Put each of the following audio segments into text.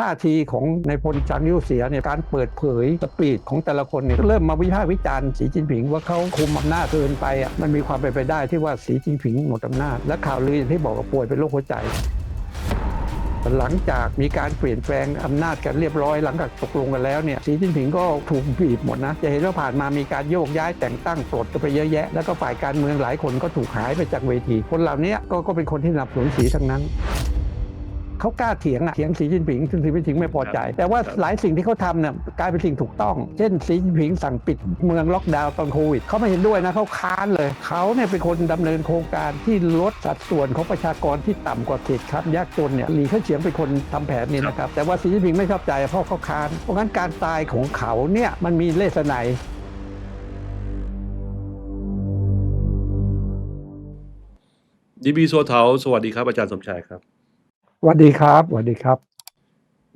ท่าทีของในพลจางยิ้วเสียเนี่ยการเปิดเผยสปีดของแต่ละคนเนี่ยเริ่มมาวิพากษ์วิจารณ์สีจิ้นผิงว่าเขาคุมอำนาจเกินไปอะมันมีความเป็นไปได้ที่ว่าสีจิ้นผิงหมดอำนาจ และข่าวลืออย่างที่บอกว่าป่วยเป็นโรคหัวใจ หลังจากมีการเปลี่ยนแปลงอำนาจกันเรียบร้อยหลังจากตกลงกันแล้วเนี่ยสีจิ้นผิงก็ถูกบีบหมดนะจะเห็นว่าผ่านมามีการโยกย้ายแต่งตั้งปลดกันไปเยอะแยะ แล้วก็ฝ่ายการเมืองหลายคนก็ถูกหายไปจากเวที คนเหล่านี้ก็ก็เป็นคนที่นับสนุนสีทั้งนั้น เขากล้าเถียงอะเถียงสีจิ้นผิงซึ่งสีจิ้นผิงไม่พอใจ แต่ว่าหลายสิ่งที่เขาทำเนี่ยกลายเป็นสิ่งถูกต้อง เช่นสีจิ้นผิงสั่งปิดเมืองล็อกดาวน์ตอนโควิดเขาไม่เห็นด้วยนะเขาค้านเลยเขาเนี่ยเป็นคนดำเนินโครงการที่ลดสัดส่วนของประชากรที่ต่ำกว่าเขตครับยากจนเนี่ยหลีเขาเฉียงเป็นคนทำแผนนี้นะครับแต่ว่าสีจิ้นผิงไม่ชอบใจเพราะเขาค้านเพราะงั้นการตายของเขาเนี่ยมันมีเลสไนยดีบีโซเทาสวัสดีครับอาจารย์สมชายครับ สวัสดีครับสวัสดีครับ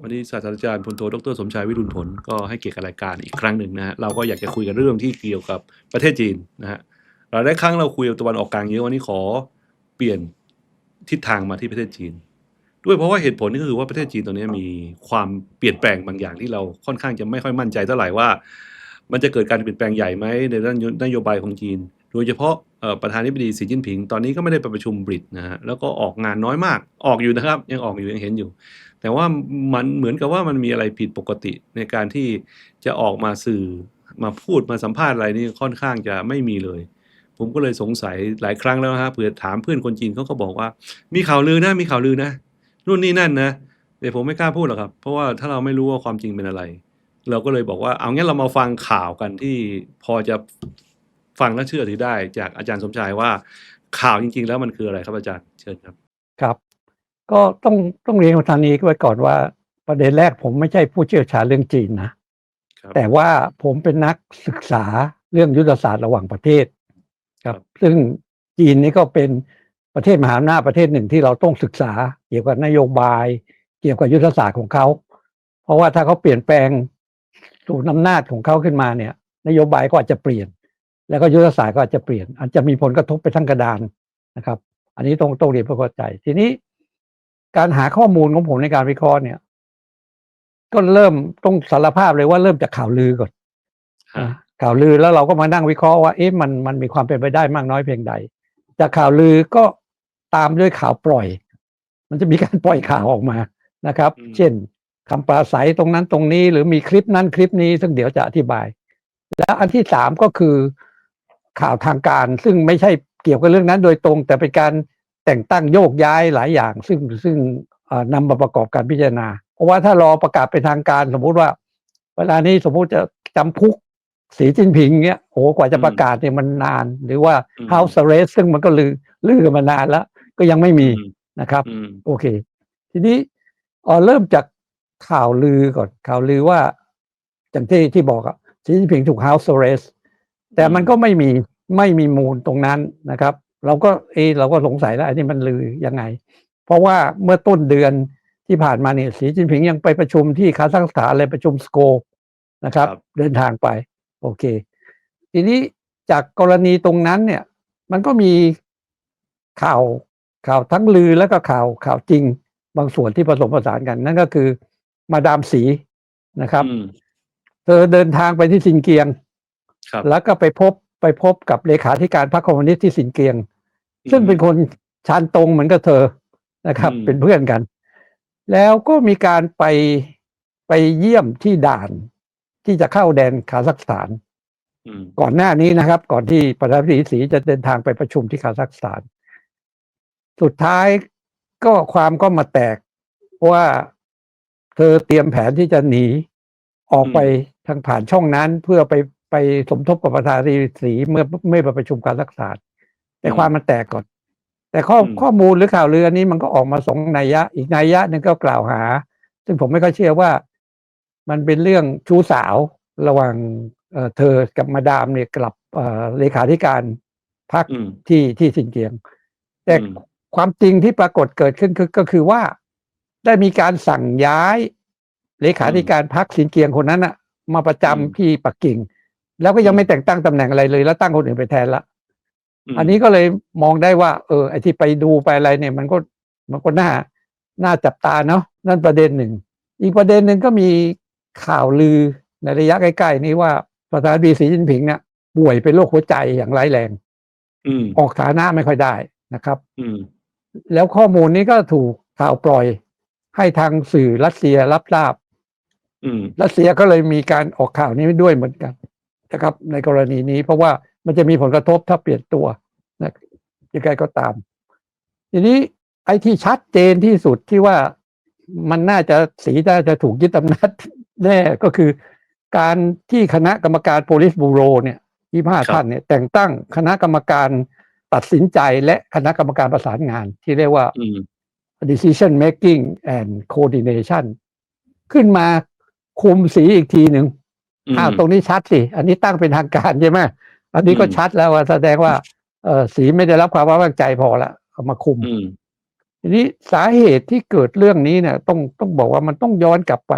วันนี้ศาสตราจารย์พลโทดรสมชายวิรุณผลก็ให้เกียรติกับรายการอีกครั้งหนึ่งนะฮะเราก็อยากจะคุยกันเรื่องที่เกี่ยวกับประเทศจีนนะฮะหลายๆครั้งเราคุยกับตะวันออกกลางเยอะวันนี้ขอเปลี่ยนทิศทางมาที่ประเทศจีน ด้วยเพราะว่าเหตุผลนี่ก็คือว่าประเทศจีนตอนนี้มีความเปลี่ยนแปลงบางอย่างที่เราค่อนข้างจะไม่ค่อยมั่นใจเท่าไหร่ว่า มันจะเกิดการเปลี่ยนแปลงใหญ่ไหมในด้านนโยบายของจีน โดยเฉพาะประธานาธิบดีสีจิ้นผิง ตอนนี้ก็ไม่ได้ไปประชุมบริตนะฮะแล้วก็ออกงานน้อยมาก ออกอยู่นะครับ ยังออกอยู่ยังเห็นอยู่ แต่ว่ามันเหมือนกับว่ามันมีอะไรผิดปกติในการที่จะออกมาสื่อมาพูดมาสัมภาษณ์อะไรนี่ค่อนข้างจะไม่มีเลย ผมก็เลยสงสัยหลายครั้งแล้วนะฮะเผื่อถามเพื่อนคนจีนเขาก็บอกว่า มีข่าวลือนะมีข่าวลือนะนู่นนี่นั่นนะแต่ผมไม่กล้าพูดหรอกครับ เพราะว่าถ้าเราไม่รู้ว่าความจริงเป็นอะไร เราก็เลยบอกว่าเอางั้นเรามาฟังข่าวกันที่พอจะ ฟังและเชื่อถือได้จากอาจารย์สมชายว่าข่าวจริง ๆ แล้วมันคืออะไรครับอาจารย์เชิญครับ ครับ ก็ต้องต้องเรียนทางนี้ไว้ก่อนว่า ประเด็นแรกผมไม่ใช่ผู้เชี่ยวชาญเรื่องจีนนะครับแต่ว่าผมเป็นนักศึกษาเรื่องยุทธศาสตร์ระหว่างประเทศ ครับ ซึ่งจีนนี่ก็เป็นประเทศมหาอำนาจประเทศหนึ่งที่เราต้องศึกษา เกี่ยวกับนโยบาย เกี่ยวกับยุทธศาสตร์ของเขา เพราะว่าถ้าเขาเปลี่ยนแปลงศูนย์อำนาจของเขาขึ้นมาเนี่ย นโยบายก็อาจจะเปลี่ยน แล้วก็ยุทธศาสตร์ก็อาจจะเปลี่ยนอาจจะมีผลกระทบไปทั้งกระดานนะครับ อันนี้ต้องต้องเรียนเพื่อเข้าใจ ทีนี้การหาข้อมูลของผมในการวิเคราะห์เนี่ย ก็เริ่มต้องสารภาพเลยว่าเริ่มจากข่าวลือก่อนฮะอะข่าวลือแล้วเราก็มานั่งวิเคราะห์ว่าเอ๊ะมันมันมีความเป็นไปได้มากน้อยเพียงใด จากข่าวลือก็ตามด้วยข่าวปล่อย มันจะมีการปล่อยข่าวออกมานะครับอืมเช่นคำปราศัยตรงนั้นตรงนี้ หรือมีคลิปนั้นคลิปนี้ซึ่งเดี๋ยวจะอธิบาย แล้วอันที่สามก็คือ ข่าวทางการ ซึ่งไม่ใช่เกี่ยวกับเรื่องนั้นโดยตรง แต่เป็นการแต่งตั้งโยกย้ายหลายอย่าง ซึ่งซึ่งเอ่อนำมาประกอบการพิจารณา เพราะว่าถ้ารอประกาศเป็นทางการสมมุติว่า เวลานี้สมมุติจะจำคุกสีจิ้นผิงเงี้ยโอ้โหกว่าจะประกาศเนี่ยมันนาน หรือว่าอืม House Arrest ซึ่งมันก็ลือลือกันมานานแล้ว ก็ยังไม่มีอืมนะครับอืมโอเค ทีนี้เออเริ่มจากข่าวลือก่อนข่าวลือว่าอย่างที่ที่บอกอะสีจิ้นผิงถูก House Arrest แต่มันก็ไม่มีไม่มีมูลตรงนั้นนะครับ เราก็เอะเราก็สงสัยแล้วอันนี้มันลือยังไง เพราะว่าเมื่อต้นเดือนที่ผ่านมาเนี่ยสีจิ้นผิงยังไปประชุมที่คาซัคสถานเลยประชุมสโกนะครับครับ เดินทางไป โอเค ทีนี้จากกรณีตรงนั้นเนี่ย มันก็มีข่าวข่าวทั้งลือแล้วก็ข่าวข่าวจริงบางส่วนที่ผสมผสานกัน นั่นก็คือมาดามสีนะครับอืมเธอเดินทางไปที่ซินเกียง ครับ แล้วก็ไปพบไปพบกับเลขาธิการพรรคคอมมิวนิสต์ที่สินเกียง ซึ่งเป็นคนชานตรงเหมือนกับเธอนะครับ อืม เป็นเพื่อนกัน แล้วก็มีการไปไปเยี่ยมที่ด่านที่จะเข้าแดนคาซัคสถาน อืม ก่อนหน้านี้นะครับ ก่อนที่ประธานาธิบดีสีจะเดินทางไปประชุมที่คาซัคสถาน สุดท้ายก็ความก็มาแตกว่าเธอเตรียมแผนที่จะหนีออกไปทางผ่านช่องนั้นเพื่อไป ไปสมทบกับประธานาธิบดีสีเมื่อเมื่อไปประชุมคาซัคสถานแต่ความมันแตกก่อน แต่ข้อข้อมูลหรือข่าวลืออันนี้มันก็ออกมาสองนัยยะ อีกนัยยะหนึ่งก็กล่าวหา ซึ่งผมไม่ค่อยเชื่อว่า มันเป็นเรื่องชู้สาวระหว่างเอ่อเธอกับมาดามเนี่ยกลับเอ่อเลขาธิการพรรคอืมที่ที่สินเกียง แต่อืมความจริงที่ปรากฏเกิดขึ้นคือก็คือว่า ได้มีการสั่งย้าย เลขาธิการพรรคสินเกียงคนนั้นอะมาประจำอืมที่ปักกิ่ง แล้วก็ยังไม่แต่งตั้งตำแหน่งอะไรเลย แล้วตั้งคนอื่นไปแทนละมอันนี้ก็เลยมองได้ว่า เออ ไอที่ไปดูไปอะไรเนี่ย มันก็มันก็น่าน่าจับตาเนาะนั่นประเด็นหนึ่ง อีกประเด็นหนึ่งก็มีข่าวลือในระยะใกล้ๆนี้ว่าประธานาธิบดีสีจิ้นผิงเนี่ยป่วยเป็นโรคหัวใจอย่างร้ายแรงอืมออกฐานะไม่ค่อยได้นะครับอืมแล้วข้อมูลนี้ก็ถูกข่าวปล่อย ให้ทางสื่อรัสเซียรับทราบอืมรัสเซียก็เลยมีการออกข่าวนี้ด้วยเหมือนกัน นะครับในกรณีนี้ เพราะว่ามันจะมีผลกระทบถ้าเปลี่ยนตัวนะยังไงก็ตาม ทีนี้ไอ้ที่ชัดเจนที่สุดที่ว่ามันน่าจะสีน่าจะถูกยึดอำนาจแน่ก็คือ การที่คณะกรรมการ police bureau เนี่ยยี่ห้าครับท่านเนี่ยแต่งตั้งคณะกรรมการตัดสินใจและคณะกรรมการประสานงาน ที่เรียกว่าอืม decision making and coordination ขึ้นมาคุมสีอีกทีหนึ่ง อืมอ้าวตรงนี้ชัดสิ อันนี้ตั้งเป็นทางการใช่ไหมอันนี้ก็อืมชัดแล้วว่าแสดงว่าเออสีไม่ได้รับความไว้วางใจพอละเอามาคุมอืมทีนี้สาเหตุที่เกิดเรื่องนี้เนี่ยต้องต้องบอกว่ามันต้องย้อนกลับไป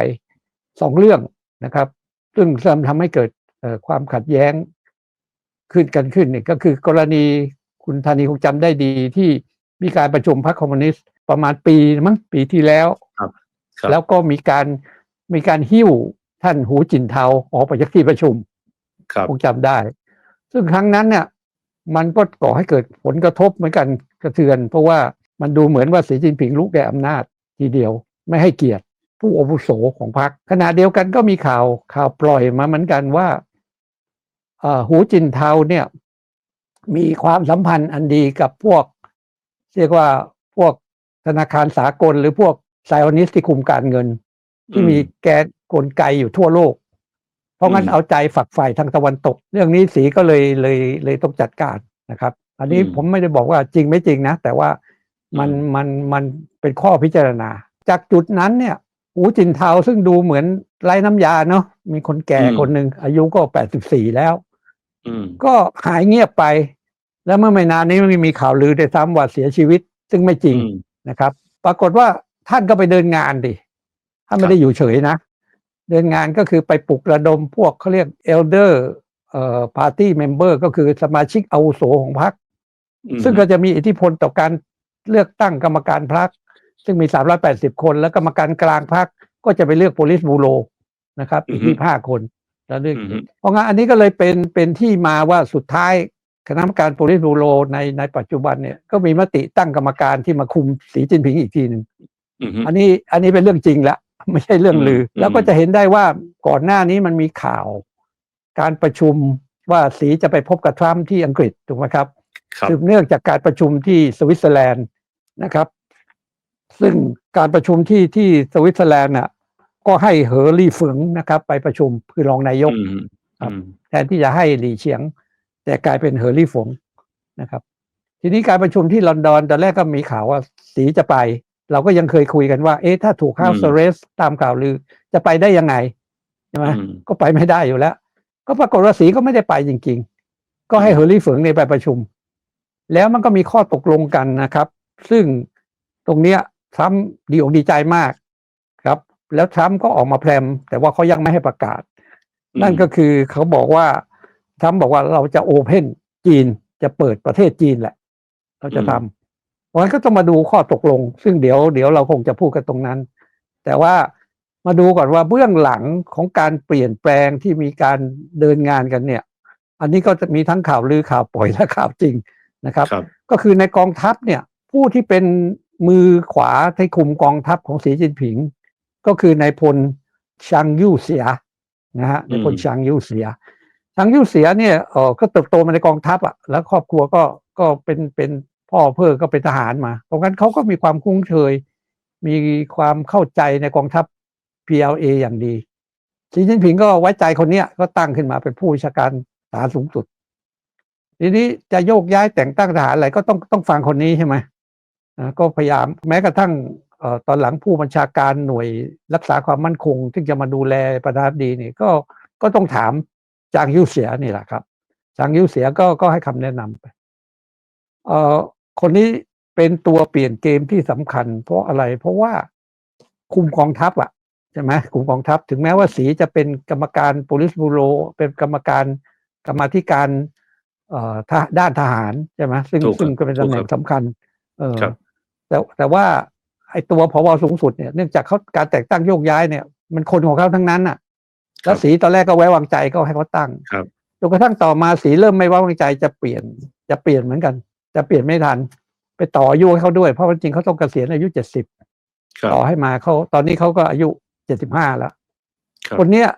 สองเรื่องนะครับ ซึ่งทำให้เกิดเอ่อความขัดแย้งขึ้นกันขึ้นเนี่ยก็คือกรณีคุณธานีคงจำได้ดีที่มีการประชุมพรรคคอมมิวนิสต์ประมาณปีมั้งปีที่แล้ว ครับ แล้วก็มีการมีการหิ้ว ท่านหูจินเทาออกไปจากที่ประชุมครับคงจำได้ ซึ่งครั้งนั้นเนี่ย มันก็ก่อให้เกิดผลกระทบเหมือนกันกระเทือน เพราะว่ามันดูเหมือนว่าสีจิ้นผิงลุกแก่อำนาจทีเดียว ไม่ให้เกียรติผู้อาวุโสของพรรคขณะเดียวกันก็มีข่าวข่าวปล่อยมาเหมือนกันว่าเอ่อหูจินเทาเนี่ย มีความสัมพันธ์อันดีกับพวก เรียกว่าพวกธนาคารสากลหรือพวกไซออนิสต์ที่คุมการเงิน ที่มีแกน กลไกอยู่ทั่วโลก เพราะงั้นอืมเอาใจฝักใฝ่ทางตะวันตก เรื่องนี้สีก็เลยเลยเลยต้องจัดการนะครับ อันนี้อืมผมไม่ได้บอกว่าจริงไม่จริงนะ แต่ว่ามันอืมมันมันเป็นข้อพิจารณา จากจุดนั้นเนี่ยหูจินเทาซึ่งดูเหมือนไร้น้ำยาเนาะมีคนแก่คนหนึ่งอายุก็แปดสิบสี่แล้วอืมก็หายเงียบไป แล้วเมื่อไม่นานนี้มันมีข่าวลือได้ซ้ำว่าเสียชีวิต ซึ่งไม่จริงอืมนะครับ ปรากฏว่าท่านก็ไปเดินงานดิท่านไม่ได้อยู่เฉยนะ เดินงานก็คือไปปลุกระดมพวกเขาเรียก elder เอ่อ party member ก็คือสมาชิกอาวุโสของพรรคอืมซึ่งก็จะมีอิทธิพลต่อการเลือกตั้งกรรมการพรรคซึ่งมี 380 คน แล้วกรรมการกลางพรรคก็จะไปเลือก police bureau นะครับ อีก25คนแล้วเลือกอืมเพราะงั้นอันนี้ก็เลยเป็นเป็นที่มาว่าสุดท้ายคณะกรรมการ police bureau ในในปัจจุบันเนี่ยก็มีมติตั้งกรรมการที่มาคุมสีจิ้นผิงอีกทีหนึ่งอืมอันนี้อันนี้เป็นเรื่องจริงละ ไม่ใช่เรื่องลืออมแล้วก็จะเห็นได้ว่าก่อนหน้านี้มันมีข่าว การประชุมว่าสีจะไปพบกับทรัมป์ที่อังกฤษถูกไหมครับครับสืบเนื่องจากการประชุมที่สวิตเซอร์แลนด์นะครับ ซึ่งการประชุมที่ที่สวิตเซอร์แลนด์น่ะ ก็ให้เหอรี่เฟิงนะครับ ไปประชุมคือรองนายกอืมครับอืมแทนที่จะให้หลีเฉียง แต่กลายเป็นเหอรี่ฝงนะครับ ทีนี้การประชุมที่ลอนดอนตอนแรกก็มีข่าวว่าสีจะไป เราก็ยังเคยคุยกันว่า เอ๊ะถ้าถูก House Arrest ตามข่าวลือ จะไปได้ยังไงใช่ไหมอืมก็ไปไม่ได้อยู่แล้ว ก็ปรากฏว่าสีก็ไม่ได้ไปจริง ๆ ก็ให้เฮอร์รี่เฟิงเนี่ยไปประชุม แล้วมันก็มีข้อตกลงกันนะครับ ซึ่งตรงเนี้ยทรัมป์ดีอกดีใจมากครับ แล้วทรัมป์ก็ออกมาแพรมแต่ว่าเขายังไม่ให้ประกาศ นั่นก็คือเขาบอกว่าทรัมป์บอกว่าเราจะโอเพนจีนจะเปิดประเทศจีนแหละ เราจะทำ เพราะฉะนั้นก็ต้องมาดูข้อตกลง ซึ่งเดี๋ยวเดี๋ยวเราคงจะพูดกันตรงนั้น แต่ว่ามาดูก่อนว่าเบื้องหลังของการเปลี่ยนแปลงที่มีการเดินงานกันเนี่ย อันนี้ก็จะมีทั้งข่าวลือข่าวปล่อยและข่าวจริงนะครับครับก็คือในกองทัพเนี่ยผู้ที่เป็นมือขวาที่คุมกองทัพของสีจิ้นผิง ก็คือนายพลชังยู่เสียนะฮะนายพลอืมชังยู่เสียชังยู่เสียเนี่ยเออก็เติบโตมาในกองทัพอะแล้วครอบครัวก็ก็เป็นเป็น พ่อเพื่อก็เป็นทหารมาเพราะงั้นเขาก็มีความคุ้นเคย มีความเข้าใจในกองทัพ PLA อย่างดีสีจิ้นผิงก็ไว้ใจคนเนี้ยก็ตั้งขึ้นมาเป็นผู้บัญชาการทหารสูงสุด ทีนี้จะโยกย้ายแต่งตั้งทหารอะไรก็ต้องต้องฟังคนนี้ใช่ไหมก็พยายามแม้กระทั่งตอนหลังผู้บัญชาการหน่วยรักษาความมั่นคงที่จะมาดูแลประธานดีนี่ก็ก็ต้องถามจางยิ้วเสียนี่แหละครับจางยิ้วเสียก็ก็ให้คำแนะนำไปเอ่อ คนนี้เป็นตัวเปลี่ยนเกมที่สำคัญ เพราะอะไรเพราะว่าคุมกองทัพอะใช่ไหมคุมกองทัพถึงแม้ว่าสีจะเป็นกรรมการ police bureau เป็นกรรมการกรรมาธิการเอ่อทหด้านทหารใช่ไหมซึ่งถูกครับซึ่งก็เป็นตำแหน่งถูกครับสำคัญ เออครับแต่แต่ว่าไอ้ตัวพบสูงสุดเนี่ยเนื่องจากเขาการแต่งตั้งโยกย้ายเนี่ย มันคนของเขาทั้งนั้นน่ะแล้วสีตอนแรกก็ไว้วางใจก็ให้เขาตั้งครับจนกระทั่งต่อมาสีเริ่มไม่ไว้วางใจจะเปลี่ยนจะเปลี่ยนเหมือนกัน จะเปลี่ยนไม่ทัน ไปต่ออายุให้เขาด้วย เพราะว่าจริงเขาต้องเกษียณอายุเจ็ดสิบครับต่อให้มาเขาตอนนี้เขาก็อายุเจ็ดสิบห้าแล้วครับคนเนี้ย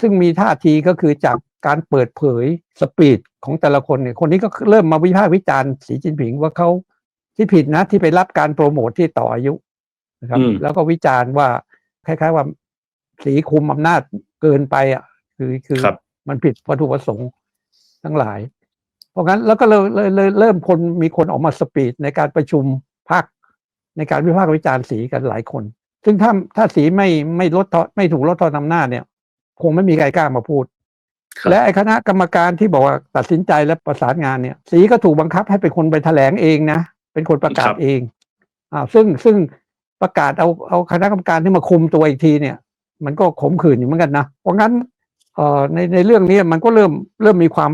ซึ่งมีท่าทีก็คือจากการเปิดเผยสปีดของแต่ละคนเนี่ย คนนี้ก็เริ่มมาวิพากษ์วิจารณ์สีจิ้นผิงว่าเขาที่ผิดนะที่ไปรับการโปรโมทที่ต่ออายุนะครับอืมแล้วก็วิจารณ์ว่าคล้ายๆว่าสีคุมอำนาจเกินไปอะ คือคือครับมันผิดวัตถุประสงค์ทั้งหลาย เพราะงั้นแล้วก็เลยเลยเลยเริ่มคนมีคนออกมาสปีดในการประชุมพักในการวิพากษ์วิจารณ์สีกันหลายคน ซึ่งถ้าถ้าสีไม่ไม่ลดทอนไม่ถูกลดทอนอำนาจเนี่ย คงไม่มีใครกล้ามาพูดครับและไอ้คณะกรรมการที่บอกว่าตัดสินใจและประสานงานเนี่ย สีก็ถูกบังคับให้เป็นคนไปแถลงเองนะ เป็นคนประกาศครับเองอ่าซึ่งซึ่งประกาศเอาเอาคณะกรรมการที่มาคุมตัวอีกทีเนี่ย มันก็ขมขื่นอยู่เหมือนกันนะเพราะงั้นเอ่อในในเรื่องนี้มันก็เริ่มเริ่มมีความ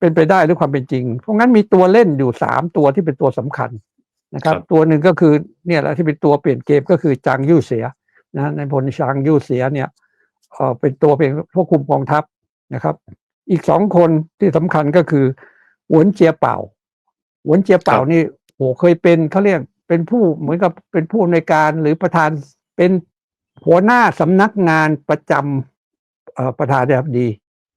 เป็นไปได้หรือความเป็นจริง เพราะงั้นมีตัวเล่นอยู่สามตัวที่เป็นตัวสำคัญนะครับครับ ตัวหนึ่งก็คือเนี่ยแหละที่เป็นตัวเปลี่ยนเกมก็คือจางยู่เสียนะในพลจางยู่เสียเนี่ยเอ่อเป็นตัวเป็นควบคุมกองทัพนะครับ อีกสองคนที่สำคัญก็คือหวนเจียเป่าหวนเจียเป่าครับนี่โหเคยเป็นเขาเรียกเป็นผู้เหมือนกับเป็นผู้อำนวยการหรือประธานเป็นหัวหน้าสำนักงานประจำเอ่อประธานาธิบดี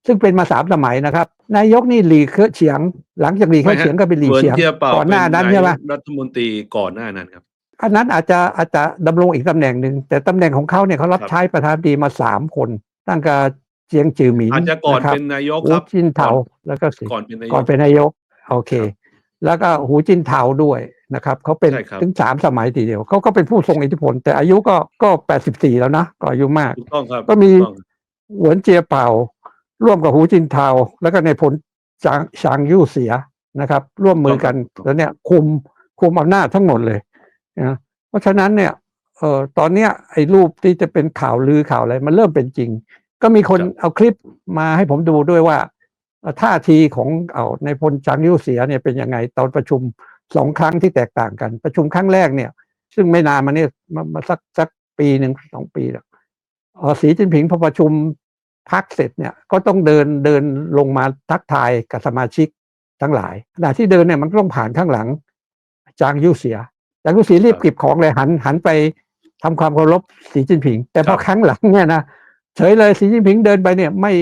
ซึ่งเป็นมาสามสมัยนะครับ นายกนี่หลีเคอเฉียง หลังจากหลีเคอเฉียงก็เป็นหลีเหมือนเฉียงเทียเป่าก่อนหน้านั้นเป็ใช่ไหมยกรัฐมนตรีก่อนหน้านั้นครับอันนั้นอาจจะอาจจะดำรงอีกตำแหน่งหนึ่งแต่ตำแหน่งของเขาเนี่ยเขารับครับใช้ประธานาธิบดีมาสามคน ตั้งแต่เจียงจือหมินอาจจะก่อนะครับเป็นนายกหูครับจินเถาแล้วก็สิก่อนเป็นนายกก่อนเป็นนายกโอเคครับแล้วก็หูจินเถาด้วยนะครับเขาเป็นใช่ครับถึงสามสมัยทีเดียวเขาก็เป็นผู้ทรงอิทธิพล แต่อายุก็ก็แปดสิบสี่แล้วนะก็อายุมากถูกต้องครับก็มีถูต้องหวนเจียเป่า ร่วมกับหูจินเทา แล้วก็ในพลจางชางยู่เสียนะครับ ร่วมมือกันแล้วเนี่ยคุมคุมอำนาจทั้งหมดเลยนะเพราะฉะนั้นเนี่ยเอ่อตอนเนี้ยไอ้รูปที่จะเป็นข่าวลือข่าวอะไรมันเริ่มเป็นจริง ก็มีคนครับเอาคลิปมาให้ผมดูด้วยว่าเอ่อท่าทีของเอาในพลจางยู่เสียเนี่ยเป็นยังไงตอนประชุมสองครั้งที่แตกต่างกัน ประชุมครั้งแรกเนี่ย ซึ่งไม่นานมาเนี่ยมามาสักสักปีหนึ่งสองปีแล้วเอ่อสีจิ้นผิงพอประชุม พักเสร็จเนี่ยก็ต้องเดินเดินลงมาทักทายกับสมาชิกทั้งหลายขณะที่เดินเนี่ยมันก็ต้องผ่านข้างหลัง จางยู่เสียจางยู่เสียรีบครับเก็บของเลยหัน หันไปทำความเคารพสีจิ้นผิง แต่พอครับครั้งหลังเนี่ยนะเฉยเลยสีจิ้นผิงเดินไปเนี่ย ไม่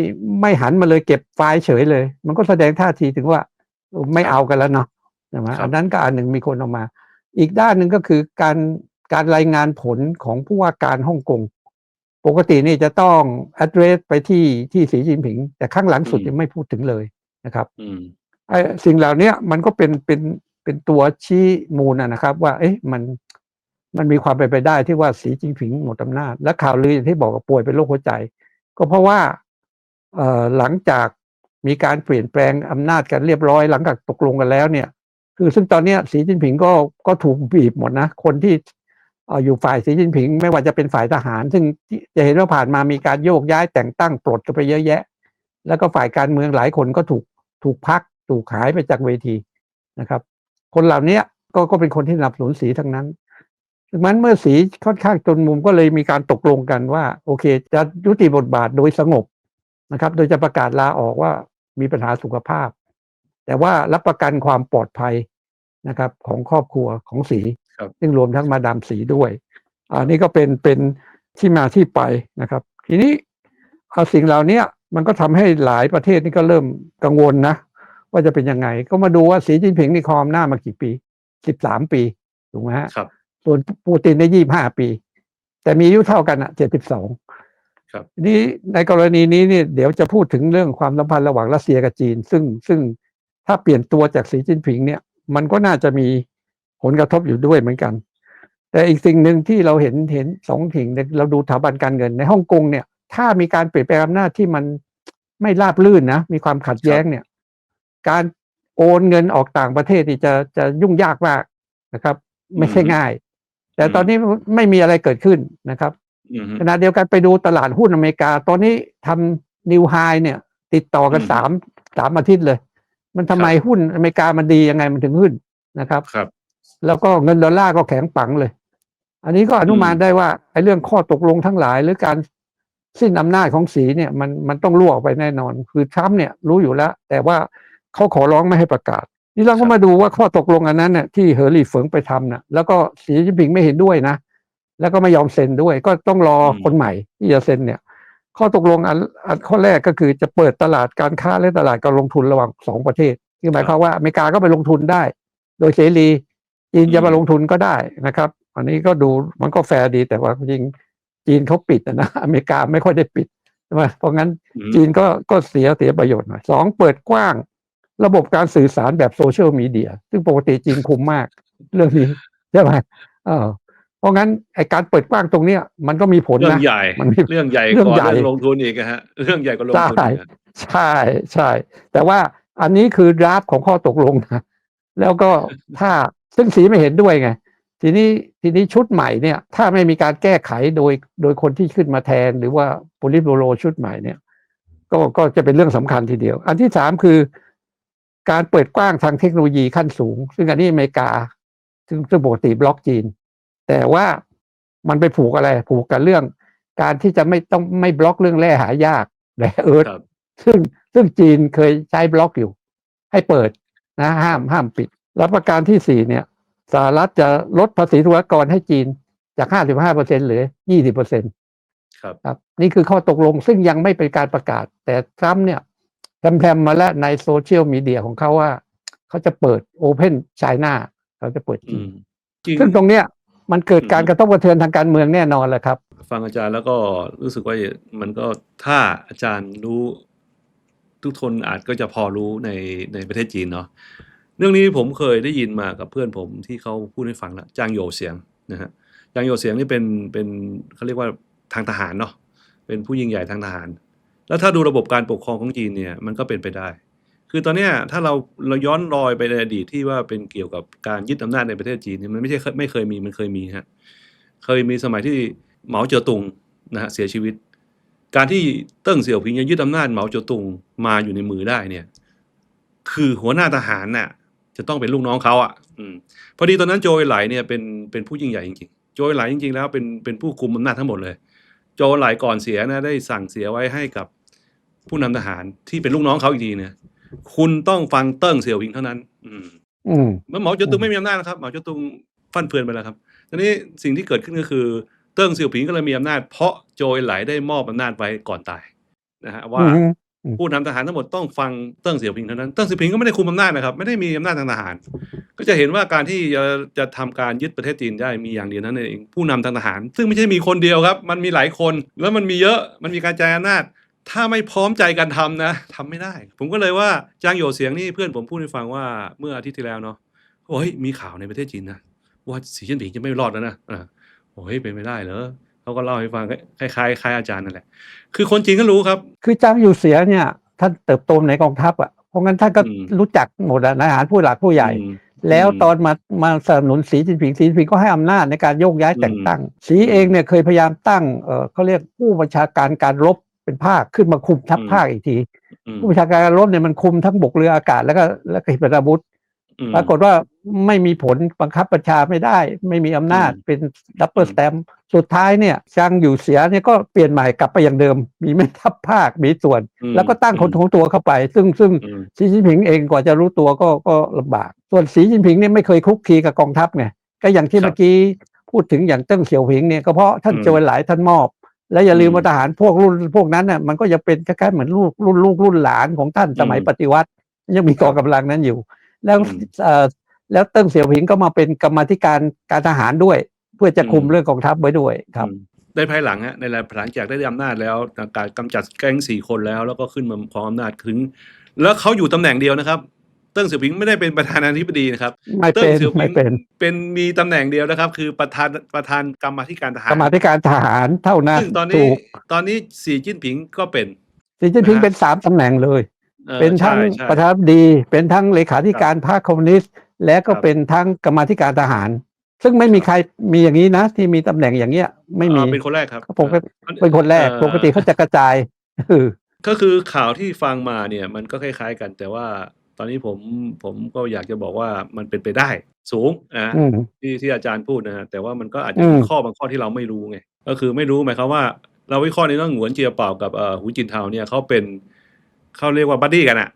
ไม่หันมาเลยเก็บไฟล์เฉยเลย มันก็แสดงท่าทีถึงว่าไม่เอากันแล้วเนาะใช่ไหมครับอันนั้นก็อันหนึ่งมีคนออกมา อีกด้านหนึ่งก็คือการการรายงานผลของผู้ว่าการฮ่องกง ปกตินี่จะต้อง address ไปที่ที่สีจิ้นผิง แต่ข้างหลังสุดอืมยังไม่พูดถึงเลยนะครับอืมไอ้สิ่งเหล่านี้มันก็เป็นเป็นเป็นตัวชี้มูลนะนะครับ ว่า เอ๊ะมันมันมีความเป็นไปได้ที่ว่าสีจิ้นผิงหมดอำนาจ และข่าวลืออย่างที่บอกว่าป่วยเป็นโรคหัวใจ ก็เพราะว่าเอ่อหลังจากมีการเปลี่ยนแปลงอำนาจกันเรียบร้อยหลังจากตกลงกันแล้วเนี่ย คือซึ่งตอนเนี้ยสีจิ้นผิงก็ก็ถูกบีบหมดนะ คนที่เอยู่ฝ่ายสีจิ้นผิง ไม่ว่าจะเป็นฝ่ายทหาร ซึ่งจะเห็นว่าผ่านมามีการโยกย้ายแต่งตั้งปลดกันไปเยอะแยะ แล้วก็ฝ่ายการเมืองหลายคนก็ถูกถูกพักถูกหายไปจากเวทีนะครับ คนเหล่านี้ก็ก็เป็นคนที่สนับสนุนสีทั้งนั้นดังนั้นเมื่อสีค่อนข้างจนมุมก็เลยมีการตกลงกันว่า โอเค จะยุติบทบาทโดยสงบนะครับ โดยจะประกาศลาออกว่ามีปัญหาสุขภาพ แต่ว่ารับประกันความปลอดภัยนะครับ ของครอบครัวของสีครับ ซึ่งรวมทั้งมาดามสีด้วยอันนี้ก็เป็นเป็นที่มาที่ไปนะครับ ทีนี้เอาสิ่งเหล่านี้มันก็ทำให้หลายประเทศนี่ก็เริ่มกังวลนะ ว่าจะเป็นยังไง ก็มาดูว่าสีจิ้นผิงนี่ครองหน้าจมากี่ปีสิบสามปีถูกไหมฮะครับส่วนปูตินได้ยี่ห้าปี แต่มีอายุเท่ากันอะเจ็ดสิบสองครับนี่ในกรณีนี้เนี่ยเดี๋ยวจะพูดถึงเรื่องความสัมพันธ์ระหว่างรัสเซียกับจีน ซึ่งซึ่งถ้าเปลี่ยนตัวจากสีจิ้นผิงเนี่ย มันก็น่าจะมี ผลกระทบอยู่ด้วยเหมือนกัน แต่อีกสิ่งหนึ่งที่เราเห็นเห็นสองสิ่งเนี่ยเราดูสถาบันการเงินในฮ่องกงเนี่ย ถ้ามีการเปลี่ยนแปลงอำนาจที่มันไม่ราบรื่นนะมีความขัดแย้งเนี่ย การโอนเงินออกต่างประเทศนี่จะจะยุ่งยากมากนะครับ ไม่ใช่อืมง่าย แต่ตอนนี้ไม่มีอะไรเกิดขึ้นนะครับอืมขณะเดียวกันไปดูตลาดหุ้นอเมริกา ตอนนี้ทำนิวไฮเนี่ย ติดต่อกันอืมสามสามอาทิตย์เลย มันทำไมครับหุ้นอเมริกามันดียังไงมันถึงขึ้นนะครับครับ แล้วก็เงินดอลลาร์ก็แข็งปังเลย อันนี้ก็อนุมานได้ว่าไอ้เรื่องข้อตกลงทั้งหลาย หรือการสิ้นอำนาจของสีเนี่ย มันมันต้องล่วงออกไปแน่นอน คือทรัมป์เนี่ยรู้อยู่แล้ว แต่ว่าเขาขอร้องไม่ให้ประกาศ นี่เราก็มาดูว่าข้อตกลงอันนั้นเนี่ยที่เฮอร์รี่เฟิงไปทำน่ะ แล้วก็สีจิ้นผิงไม่เห็นด้วยนะ แล้วก็ไม่ยอมเซ็นด้วย ก็ต้องรอคนใหม่ที่จะเซ็นเนี่ย ข้อตกลงอันอันข้อแรกก็คือจะเปิดตลาดการค้าและตลาดการลงทุนระหว่างสองประเทศคือหมายความว่าอเมริกาก็ไปลงทุนได้ โดยเสรี จีนจะมาลงทุนก็ได้นะครับ อันนี้ก็ดูมันก็แฟร์ดีแต่ว่าจริงจีนเขาปิดอะนะอเมริกาไม่ค่อยได้ปิดใช่ไหมเพราะงั้นอืมจีนก็ก็เสียเสียประโยชน์หน่อยสองเปิดกว้าง ระบบการสื่อสารแบบโซเชียลมีเดีย ซึ่งปกติจีนคุมมาก เรื่องนี้ใช่ไหมเออเพราะงั้นไอการเปิดกว้างตรงเนี้ยมันก็มีผลเรื่อนะงใหญ่มันมีเรื่องใหญ่เรื่องก่อนใหญ่เรื่องลงทุนอีกอะฮะเรื่องใหญ่กว่าลงทุนใช่อีกอะใช่ใช่ แต่ว่าอันนี้คือดราฟของข้อตกลงนะแล้วก็ถ้า ซึ่งสีไม่เห็นด้วยไง ทีนี้ทีนี้ชุดใหม่เนี่ย ถ้าไม่มีการแก้ไขโดยโดยคนที่ขึ้นมาแทน หรือว่าโพลิโบโรชุดใหม่เนี่ย ก็ก็จะเป็นเรื่องสำคัญทีเดียว อันที่สามคือ การเปิดกว้างทางเทคโนโลยีขั้นสูง ซึ่งอันนี้อเมริกา ซึ่งซึ่งปกติบล็อกจีน แต่ว่ามันไปผูกอะไร ผูกกับเรื่อง การที่จะไม่ต้องไม่บล็อกเรื่องแร่หายากแร่เอิร์ธครับซึ่งซึ่งจีนเคยใช้บล็อกอยู่ ให้เปิดนะห้ามห้ามปิด แล้วประการที่สี่เนี่ยสหรัฐจะลดภาษีธุรกรให้จีนจาก55เปอร์เซ็นเหลือ20เปอร์เซ็นครับครับ นี่คือข้อตกลงซึ่งยังไม่เป็นการประกาศ แต่ทรัมป์เนี่ยแพรมๆมาแล้วในโซเชียลมีเดียของเขาว่า เขาจะเปิดโอเพนไชน่าเขาจะเปิดอืจีนมจริงซึ่งตรงเนี้ยมันเกิดการอืมกระทบกระเทือนทางการเมืองแน่นอนแหละครับ ฟังอาจารย์แล้วก็รู้สึกว่ามันก็ถ้าอาจารย์รู้ทุกคนอาจก็จะพอรู้ในในประเทศจีนเนาะ เรื่องนี้ผมเคยได้ยินมากับเพื่อนผมที่เขาพูดให้ฟังแล้วจางโยเสียงนะฮะจางโยเสียงนี่เป็นเป็นเขาเรียกว่าทางทหารเนาะเป็นผู้ยิ่งใหญ่ทางทหาร แล้วถ้าดูระบบการปกครองของจีนเนี่ยมันก็เป็นไปได้ คือตอนนี้ถ้าเราเราย้อนรอยไปในอดีตที่ว่าเป็นเกี่ยวกับการยึดอำนาจในประเทศจีนเนี่ยมันไม่ใช่ไม่เคยมีมันเคยมีฮะเคยมีสมัยที่เหมาเจ๋อตุงนะฮะเสียชีวิต การที่เติ้งเสี่ยวผิงยังยึดอำนาจเหมาเจ๋อตุงมาอยู่ในมือได้เนี่ยคือหัวหน้าทหารน่ะ จะต้องเป็นลูกน้องเขาอะอืมพอดีตอนนั้นโจยไหลเนี่ยเป็นเป็นผู้ยิ่งใหญ่จริงๆ โจยไหลจริงๆ แล้วเป็นเป็นผู้คุมอำนาจทั้งหมดเลย โจยไหลก่อนเสียนะได้สั่งเสียไว้ให้กับผู้นำทหารที่เป็นลูกน้องเขาอีกทีเนี่ยคุณต้องฟังเติ้งเสี่ยวผิงเท่านั้น อืมอืมเมื่อเหมาเจ๋อตุงไม่มีอำนาจนะครับเหมาเจ๋อตุงฟันเฟือนไปแล้วครับทีนี้สิ่งที่เกิดขึ้นก็คือเติ้งเสี่ยวผิงก็เลยมีอำนาจ เพราะโจยไหลได้มอบอำนาจไว้ก่อนตายนะฮะว่าอืม ผู้นำทหารทั้งหมดต้องฟังเติ้งเสี่ยวผิงเท่านั้นเติ้งเสี่ยวผิงก็ไม่ได้คุมอำนาจนะครับ ไม่ได้มีอำนาจทางทหาร ก็จะเห็นว่าการที่จะจะทำการยึดประเทศจีนได้มีอย่างเดียวนั้นเอง ผู้นำทางทหาร ซึ่งไม่ใช่มีคนเดียวครับ มันมีหลายคน แล้วมันมีเยอะมันมีการจายอำนาจ ถ้าไม่พร้อมใจกันทำนะทำไม่ได้ ผมก็เลยว่าจางโยเสียงนี่เพื่อนผมพูดให้ฟังว่าเมื่ออาทิตย์ที่แล้วเนาะโอ้ยมีข่าวในประเทศจีนนะว่าสีจิ้นผิงจะไม่รอดแล้วนะอ่าโอ้ยเป็นไม่ได้เหรอ เขาก็เล่าให้ฟังคล้ายๆคล้ายอาจารย์นั่นแหละ คือคนจีนก็รู้ครับ คือจางอยู่เสียเนี่ยท่านเติบโตในกองทัพอะเพราะงั้นท่านก็อืมรู้จักหมดอะนายทหารผู้หลักผู้ใหญ่อืมแล้วอืมตอนมามาสนับสนุนสีจิ้นผิงสีจิ้นผิงก็ให้อำนาจในการโยกย้ายอืมแต่งตั้ง สีเองเนี่ยเคยพยายามตั้งเออเขาเรียกผู้บัญชาการการรบเป็นภาคขึ้นมาคุมทัพภาคอีกทีอืมผู้บัญชาการการรบเนี่ยมันคุมทั้งบกเรืออากาศแล้วก็แล้วก็ขีปนาวุธอืมปรากฏว่า ไม่มีผลบังคับบัญชาไม่ได้ ไม่มีอำนาจอืมเป็นดับเบิลอืมสแตมสุดท้ายเนี่ยจางอยู่เสียเนี่ยก็เปลี่ยนใหม่กลับไปอย่างเดิม มีแม่ทัพภาคมีส่วนอืมแล้วก็ตั้งคนของตัวเข้าไป ซึ่งซึ่งอืมสีจิ้นผิงเองกว่าจะรู้ตัวก็ก็ลำบาก ส่วนสีจิ้นผิงเนี่ยไม่เคยคลุกคลีกับกองทัพไงก็อย่างที่ครับเมื่อกี้พูดถึงอย่างเติ้งเสี่ยวผิงเนี่ยก็เพราะท่านอืมโจรหลายท่านมอบ และอย่าลืมอืมว่าทหารพวกรุ่นพวกนั้นน่ะมันก็ยังเป็นคล้ายๆเหมือนลูกรุ่นลูกรุ่นหลานของท่านสมัยอืมปฏิวัติ ยังมีกองกำลังนั้นอยู่ แล้วอืมเอ่อ แล้วเติ้งเสี่ยวผิงก็มาเป็นกรรมาธิการการทหารด้วย เพื่อจะคุมอืมเรื่องกองทัพไว้ด้วยครับอืมในภายหลังฮะในหลังจากได้อำนาจแล้วการกำจัดแก๊งสี่คนแล้ว แล้วก็ขึ้นมาครองอำนาจถึง แล้วเขาอยู่ตำแหน่งเดียวนะครับเติ้งเสี่ยวผิงไม่ได้เป็นประธานาธิบดีนะครับไม่เติ้เป็งนเสี่ยวผิไม่งเป็นเป็นมีตำแหน่งเดียวนะครับ คือประธานประธานกรรมาธิการทหารกรรมาธิการทหารเท่านั้นซึ่งตอนถูนี้กตอนนี้สีจิ้นผิงก็เป็นสีจิ้นผิงนะฮะเป็นสามตำแหน่งเลยออเป็นทั้งใช่ใช่ประธานาธิบดี เป็นทั้งเลขาธิการพรรคคอมมิวนิสต์ และก็ครับเป็นทั้งกรรมาธิการทหาร ซึ่งไม่มีใครมีอย่างนี้นะ ที่มีตำแหน่งอย่างเงี้ย ไม่มีอ่าเป็นคนแรกครับปกติอ่าเป็นคนแรกเอ่อปกติเขาจะกระจายเออก็คือข่าวที่ฟังมาเนี่ย มันก็คล้าย ๆ กัน แต่ว่าตอนนี้ผมผมก็อยากจะบอกว่ามันเป็นไปได้สูงนะอืมที่ที่อาจารย์พูดนะฮะแต่ว่ามันก็อาจจะอืมมีข้อบางข้อที่เราไม่รู้ไงก็คือไม่รู้หมายความว่า เราวิเคราะห์ในเรื่องหงวนเจียเป่ากับเอ่อหูจินเทาเนี่ยเขาเป็นเขาเรียกว่าบัดดี้กันอะ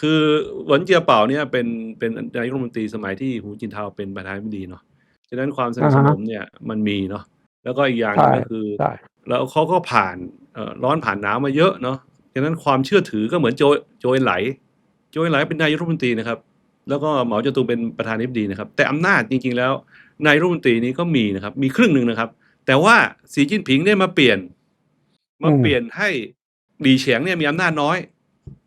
คือหวนเจียเป่าเนี่ยเป็นเป็นนายกรัฐมนตรีสมัยที่หูจินเทาเป็นประธานาธิบดีเนาะฉะนั้นความสนิทสนมเนี่ยมันมีเนาะแล้วก็อีกอย่างหนึงใช่ก็คือใช่แล้วเขาก็ผ่านเอ่อร้อนผ่านหนาวมาเยอะเนาะฉะนั้นความเชื่อถือก็เหมือนโจโจยไหล โจยไหลเป็นนายกรัฐมนตรีนะครับ แล้วก็เหมาเจ๋อตุงเป็นประธานาธิบดีนะครับ แต่อำนาจจริง ๆ แล้วนายกรัฐมนตรีนี้ก็มีนะครับ มีครึ่งหนึ่งนะครับ แต่ว่าสีจิ้นผิงเนี่ยมาเปลี่ยน มาอืมเปลี่ยนให้หลีเฉียงเนี่ยมีอำนาจน้อย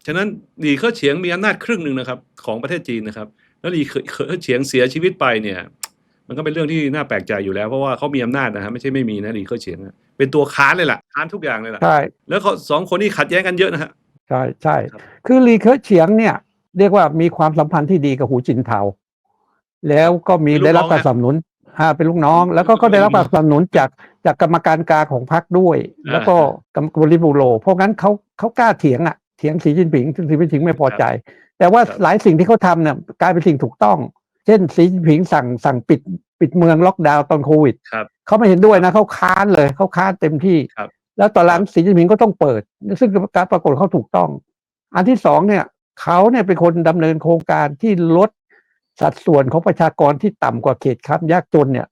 ฉะนั้นหลีเค่อเฉียงมีอำนาจครึ่งหนึ่งนะครับ ของประเทศจีนนะครับ แล้วหลีเค่อเฉียงเสียชีวิตไปเนี่ย มันก็เป็นเรื่องที่น่าแปลกใจอยู่แล้ว เพราะว่าเขามีอำนาจนะฮะไม่ใช่ไม่มีนะหลีเค่อเฉียงอะเป็นตัวค้านเลยล่ะค้านทุกอย่างเลยล่ะใช่แล้วเขาสองคนนี้ขัดแย้งกันเยอะนะฮะใช่ใช่ครับคือลีเคอร์เฉียงเนี่ย เรียกว่ามีความสัมพันธ์ที่ดีกับหูจินเทาแล้วก็มีได้รับการสนับสนุนอ่าเป็นลูกน้อง แล้วก็ก็ได้รับการสนับสนุนจากจากกรรมการกลางของพรรคด้วย แล้วก็กรรมการบูโรเพราะงั้นเขาเขากล้าเถียงอะ เถียงสีจิ้นผิงซึ่งสีจิ้นผิงไม่พอใจ แต่ว่าหลายสิ่งที่เขาทำเนี่ยกลายเป็นสิ่งถูกต้อง เช่นสีจิ้นผิงสั่งสั่งปิดปิดเมืองล็อกดาวน์ตอนโควิดครับเขาไม่เห็นด้วยนะเขาค้านเลยเขาค้านเต็มที่ครับแล้วตอนหลังสีจิ้นผิงก็ต้องเปิด ซึ่งการปรากฏเขาถูกต้อง อันที่สองเนี่ยเขาเนี่ยเป็นคนดำเนินโครงการที่ลดสัดส่วนของประชากรที่ต่ำกว่าเขตครับยากจนเนี่ย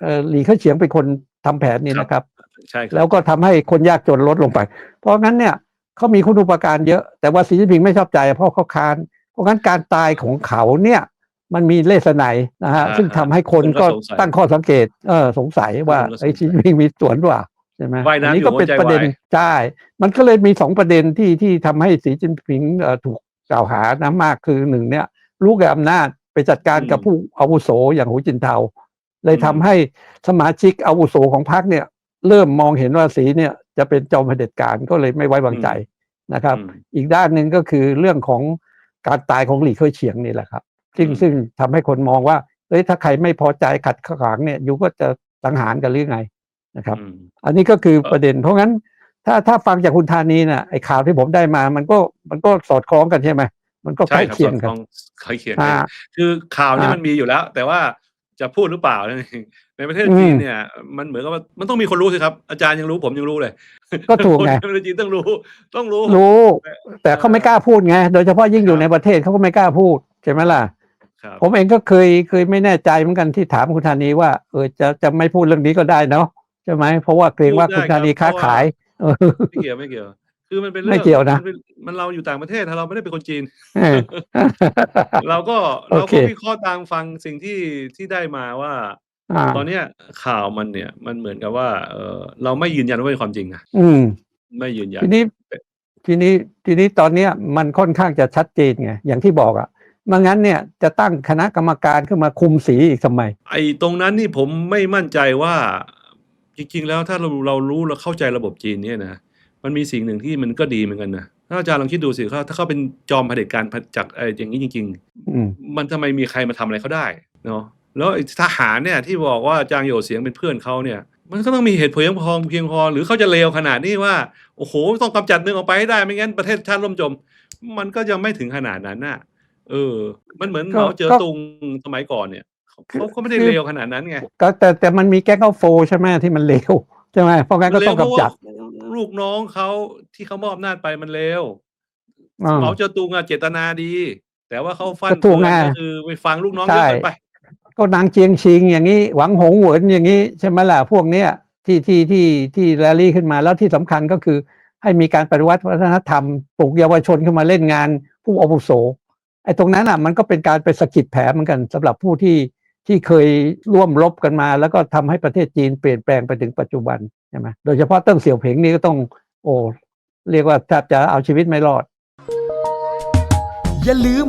เอ่อหลีเคอเฉียงเป็นคนทำแผนนี้นะครับใช่ครับแล้วก็ทำให้คนยากจนลดลงไป เพราะงั้นเนี่ย เขามีคุณูปการเยอะ แต่ว่าสีจิ้นผิงไม่ชอบใจเพราะเขาค้าน เพราะงั้นการตายของเขาเนี่ย มันมีเลสไนยนะฮะอ่าซึ่งทำให้คนคนก็ก็สงสัยตั้งข้อสังเกต เออสงสัยว่าคนก็สงสัยไอ้สีจิ้นผิงมีส่วนหรือเปล่าใช่ไหมว่ายน้ำอันี้ก็เป็นอยู่หัวใจประเด็นวายใช่มันก็เลยมีสองประเด็นที่ที่ทำให้สีจิ้นผิงเอ่อถูกกล่าวหานะมากคือหนึ่งเนี่ยรู้แก่อำนาจไปจัดการกับผู้อาวุโสอย่างหูจินเทาเลยทำให้สมาชิกอาวุโสของพรรคเนี่ย เริ่มมองเห็นว่าสีเนี่ยจะเป็นจอมเผด็จการก็เลยไม่ไว้วางใจนะครับอืมอีกด้านหนึ่งก็คือเรื่องของการตายของหลี่เคยเฉียงนี่แหละครับ ซึ่งอืมซึ่งทำให้คนมองว่าเอ้ยถ้าใครไม่พอใจขัดขวางเนี่ยยูก็จะสังหารกันหรือไงนะครับอืมอันนี้ก็คือเอ่อประเด็น เพราะงั้นถ้าถ้าฟังจากคุณธานีน่ะไอ้ข่าวที่ผมได้มา มันก็มันก็สอดคล้องกันใช่ไหมมันก็ใกใช่ล้ครับเคียงสอดกัคนล้องใกล้เคียงอ่ากันคือข่าวนี้อ่ามัมันมีอยู่แล้ว แต่ว่าจะพูดหรือเปล่านั่นเอง ในประเทศอืมจีนเนี่ย มันเหมือนกับว่ามันต้องมีคนรู้สิครับ อาจารย์ยังรู้ผมยังรู้เลย ก็ถูกไงคนในประเทศจีนต้องรู้ ต้องรู้รู้ แต่เขาไม่กล้าพูดไงโดยเฉพาะยิ่งอยู่ในประเทศเขาก็ไม่กล้าพูดใช่ไหมล่ะครับผมเองก็เคยเคยไม่แน่ใจเหมือนกันที่ถามคุณธานีว่าเออจะจะไม่พูดเรื่องนี้ก็ได้เนาะใช่ไหมเพราะว่าเกรงว่าคุณธานีค้าขายเออไม่เกี่ยวไม่เกี่ยวคือมันเป็นไม่เรื่องเกี่ยวนะมัเป็นมันเราอยู่ต่างประเทศถ้าเราไม่ได้เป็นคนจีนเออเราก็โอเราเคก็วิเคราะห์ตามฟังสิ่งที่ที่ได้มาว่า อ่าตอนเนี้ยข่าวมันเนี่ย มันเหมือนกับว่า เออเราไม่ยืนยันว่าเป็นความจริงอะอืม ไม่ยืนยันทีนี้ทีนี้ ทีนี้ตอนเนี้ยมันค่อนข้างจะชัดเจนไง อย่างที่บอกอะ่ะไม่งั้นเนี่ยจะตั้งคณะกรรมการขึ้นมาคุมสีอีกทำไม ไอ้ตรงนั้นนี่ผมไม่มั่นใจว่า จริง ๆ แล้วถ้าเรา เรารู้ เราเข้าใจระบบจีนเนี่ยนะ มันมีสิ่งหนึ่งที่มันก็ดีเหมือนกันนะ ถ้าอาจารย์ลองคิดดูสิเขาถ้าเขาเป็นจอมเผด็จการจากไอ้อย่างนี้จริง อืม ๆ มันทำไมมีใครมาทำอะไรเขาได้เนาะ แล้วไอ้ทหารเนี่ยที่บอกว่าจางโหยวเสียงเป็นเพื่อนเขาเนี่ย มันก็ต้องมีเหตุผลเพียงพอเพียงพอ หรือเขาจะเลวขนาดนี้ว่า โอ้โห ต้องกำจัดเมืองออกไปให้ได้ไม่งั้นประเทศชาติล่มจม มันก็ยังไม่ถึงขนาดนั้นน่ะ เออ มันเหมือนก็เราเจอก็ตุงสมัยก่อนเนี่ยเขาคือเขาก็ไม่ได้คือเลวขนาดนั้นไงก็แต่แต่มันมีแก๊งเอาโฟใช่ไหมที่มันเลวใช่ไหมเพราะงั้นก็เลต้อวงเพราะกำจัว่าดลูกน้องเขาที่เขามอบอำนาจไปมันเลวอ่าเหมาเจอตุงอะเจตนาดี แต่ว่าเขาฟันก็ถูกเฟือนไงก็คือไปฟังลูกน้องเยใช่อะเกินไป ก็นางเจียงชิงอย่างนี้ หวังหงเหวินอย่างนี้ใช่ไหมล่ะพวกเนี้ยที่ที่ที่ที่แรลลี่ขึ้นมาแล้วที่สำคัญก็คือ ให้มีการปฏิวัติวัฒนธรรมปลุกเยาวชนขึ้นมาเล่นงานผู้อาวุโสไอ้ตรงนั้นอะมันก็เป็นการไปสะกิดแผลเหมือนกันสำหรับผู้ที่ที่เคยร่วมรบกันมา แล้วก็ทำให้ประเทศจีนเปลี่ยนแปลงไปถึงปัจจุบันใช่ไหมโดยเฉพาะเติ้งเสี่ยวเผิงนี่ก็ต้องโอ้เรียกว่าแทบจะเอาชีวิตไม่รอด อย่าลืม